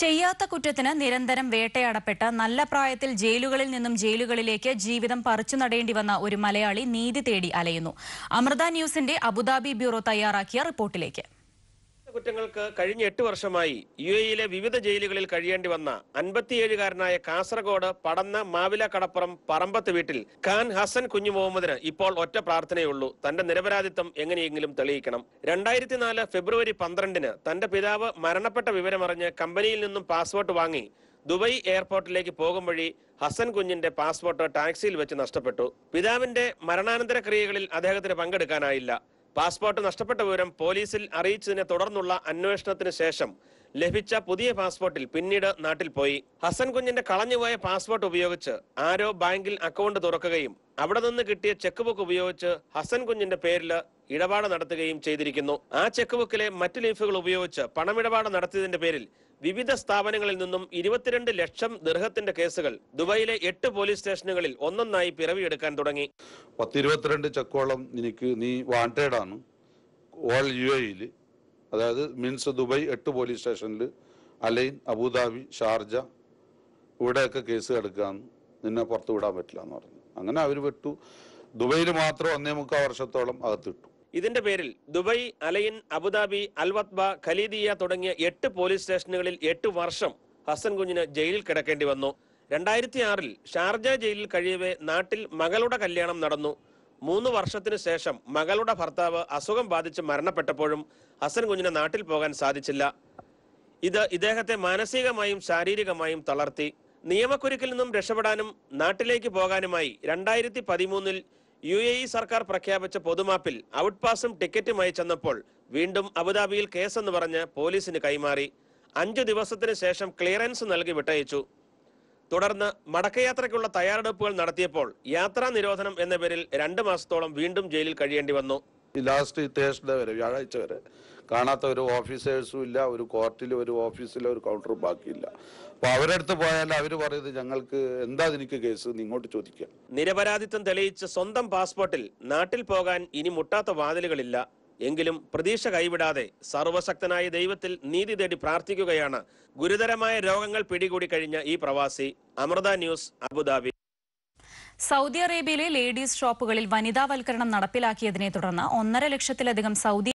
ചെയ്യാത്ത കുറ്റത്തിന് നിരന്തരം വേട്ടയാടപ്പെട്ട് നല്ല പ്രായത്തിൽ ജയിലുകളിൽ നിന്നും ജയിലുകളിലേക്ക് ജീവിതം പറിച്ചു നടേണ്ടി വന്ന ഒരു മലയാളി നീതി തേടി അലയുന്നു. അമൃത ന്യൂസിന്റെ അബുദാബി ബ്യൂറോ തയ്യാറാക്കിയ റിപ്പോർട്ടിലേക്ക്. കുറ്റങ്ങൾക്ക് കഴിഞ്ഞ എട്ട് വർഷമായി യു എയിലെ വിവിധ ജയിലുകളിൽ കഴിയേണ്ടി വന്ന അൻപത്തിയേഴുകാരനായ കാസർഗോഡ് പടന്ന മാവില കടപ്പുറം പറമ്പത്ത് വീട്ടിൽ ഖാൻ ഹസൻ കുഞ്ഞു മുഹമ്മദിന് ഇപ്പോൾ ഒറ്റ പ്രാർത്ഥനയുള്ളൂ. തന്റെ നിരപരാധിത്വം എങ്ങനെയെങ്കിലും തെളിയിക്കണം. രണ്ടായിരത്തി നാല് ഫെബ്രുവരി പന്ത്രണ്ടിന് തന്റെ പിതാവ് മരണപ്പെട്ട വിവരമറിഞ്ഞ് കമ്പനിയിൽ നിന്നും പാസ്പോർട്ട് വാങ്ങി ദുബൈ എയർപോർട്ടിലേക്ക് പോകും വഴി ഹസൻ കുഞ്ഞിന്റെ പാസ്പോർട്ട് ടാക്സിയിൽ വെച്ച് നഷ്ടപ്പെട്ടു. പിതാവിന്റെ മരണാനന്തര ക്രിയകളിൽ അദ്ദേഹത്തിന് പങ്കെടുക്കാനായില്ല. പാസ്പോർട്ട് നഷ്ടപ്പെട്ട വിവരം പോലീസിൽ അറിയിച്ചതിനെ തുടർന്നുള്ള അന്വേഷണത്തിന് ശേഷം ലഭിച്ച പുതിയ പാസ്പോർട്ടിൽ പിന്നീട് നാട്ടിൽ പോയി. ഹസൻ കുഞ്ഞിന്റെ കളഞ്ഞുപോയ പാസ്പോർട്ട് ഉപയോഗിച്ച് ആരോ ബാങ്കിൽ അക്കൗണ്ട് തുറക്കുകയും അവിടെ നിന്ന് കിട്ടിയ ചെക്ക് ബുക്ക് ഉപയോഗിച്ച് ഹസൻ കുഞ്ഞിന്റെ പേരിൽ ഇടപാട് നടത്തുകയും ചെയ്തിരിക്കുന്നു. ആ ചെക്ക് ബുക്കിലെ മറ്റ് ലീഫുകൾ ഉപയോഗിച്ച് പണമിടപാട് നടത്തിയതിന്റെ പേരിൽ വിവിധ സ്ഥാപനങ്ങളിൽ നിന്നും ഇരുപത്തിരണ്ട് ലക്ഷം ദീർഘത്തിന്റെ കേസുകൾ ദുബായിലെ എട്ട് പോലീസ് സ്റ്റേഷനുകളിൽ ഒന്നൊന്നായി പിറവിയെടുക്കാൻ തുടങ്ങി. പത്തിരുപത്തിരണ്ട് ചക്കോളം എനിക്ക് നീ വാണ്ടഡ് ആണ്. ഓൾ യു എയിൽ അതായത് മീൻസ് ദുബായ് എട്ട് പോലീസ് സ്റ്റേഷനിൽ Al Ain Abu Dhabi Sharjah ഇവിടെയൊക്കെ കേസ് എടുക്കാന്ന് നിന്നെ പുറത്തു വിടാൻ പറ്റില്ല എന്ന് പറഞ്ഞു. അങ്ങനെ അവർ വിട്ടു. ദുബൈയിൽ മാത്രം ഒന്നേ മുക്കാൽ വർഷത്തോളം അകത്തിട്ടു. ഇതിന്റെ പേരിൽ Dubai Al Ain Abu Dhabi Al Wathba Khalidiya തുടങ്ങിയ എട്ട് പോലീസ് സ്റ്റേഷനുകളിൽ എട്ട് വർഷം ഹസൻ കുഞ്ഞിന് ജയിലിൽ കിടക്കേണ്ടി വന്നു. രണ്ടായിരത്തി ആറിൽ ഷാർജ ജയിലിൽ കഴിയവേ നാട്ടിൽ മകളുടെ കല്യാണം നടന്നു. മൂന്ന് വർഷത്തിന് ശേഷം മകളുടെ ഭർത്താവ് അസുഖം ബാധിച്ച് മരണപ്പെട്ടപ്പോഴും ഹസൻ കുഞ്ഞിന് നാട്ടിൽ പോകാൻ സാധിച്ചില്ല. ഇത് ഇദ്ദേഹത്തെ മാനസികമായും ശാരീരികമായും തളർത്തി. നിയമക്കുരുക്കിൽ നിന്നും രക്ഷപ്പെടാനും നാട്ടിലേക്ക് പോകാനുമായി രണ്ടായിരത്തി പതിമൂന്നിൽ യു എ ഇ സർക്കാർ പ്രഖ്യാപിച്ച പൊതുമാപ്പിൽ ഔട്ട് പാസും ടിക്കറ്റുമായി ചെന്നപ്പോൾ വീണ്ടും അബുദാബിയിൽ കേസെന്ന് പറഞ്ഞ് പോലീസിന് കൈമാറി. അഞ്ചു ദിവസത്തിന് ശേഷം ക്ലിയറൻസ് നൽകി വിട്ടയച്ചു. തുടർന്ന് മടക്കയാത്രയ്ക്കുള്ള തയ്യാറെടുപ്പുകൾ നടത്തിയപ്പോൾ യാത്രാ നിരോധനം എന്ന പേരിൽ രണ്ട് മാസത്തോളം വീണ്ടും ജയിലിൽ കഴിയേണ്ടി വന്നു. ലാസ്റ്റ് തേഴ്സ്ഡേ വരെ. വ്യാഴാഴ്ച വരെ കാണാത്ത ഒരു ഓഫീസേഴ്സും ഇല്ല ഒരു കോർട്ടിൽ ഒരു ഓഫീസിലെ ഒരു കൗണ്ടറും ബാക്കിയില്ല. അപ്പൊ അവരടുത്ത് പോയാൽ അവർ പറയുന്നത് ഞങ്ങൾക്ക് എന്താ എനിക്ക് കേസ് ഇങ്ങോട്ട് ചോദിക്കാം. നിരപരാധിത്വം തെളിയിച്ച് സ്വന്തം പാസ്പോർട്ടിൽ നാട്ടിൽ പോകാൻ ഇനി മുട്ടാത്ത വാതിലുകളില്ല. എങ്കിലും പ്രതീക്ഷ കൈവിടാതെ സർവശക്തനായ ദൈവത്തിൽ നീതി തേടി പ്രാർത്ഥിക്കുകയാണ് ഗുരുതരമായ രോഗങ്ങൾ പിടികൂടി കഴിഞ്ഞ ഈ പ്രവാസി. Amrita news Abu Dhabi. Saudi അറേബ്യയിലെ ലേഡീസ് ഷോപ്പുകളിൽ വനിതാവൽക്കരണം നടപ്പിലാക്കിയതിനെ തുടർന്ന് ഒന്നര ലക്ഷത്തിലധികം സൗദി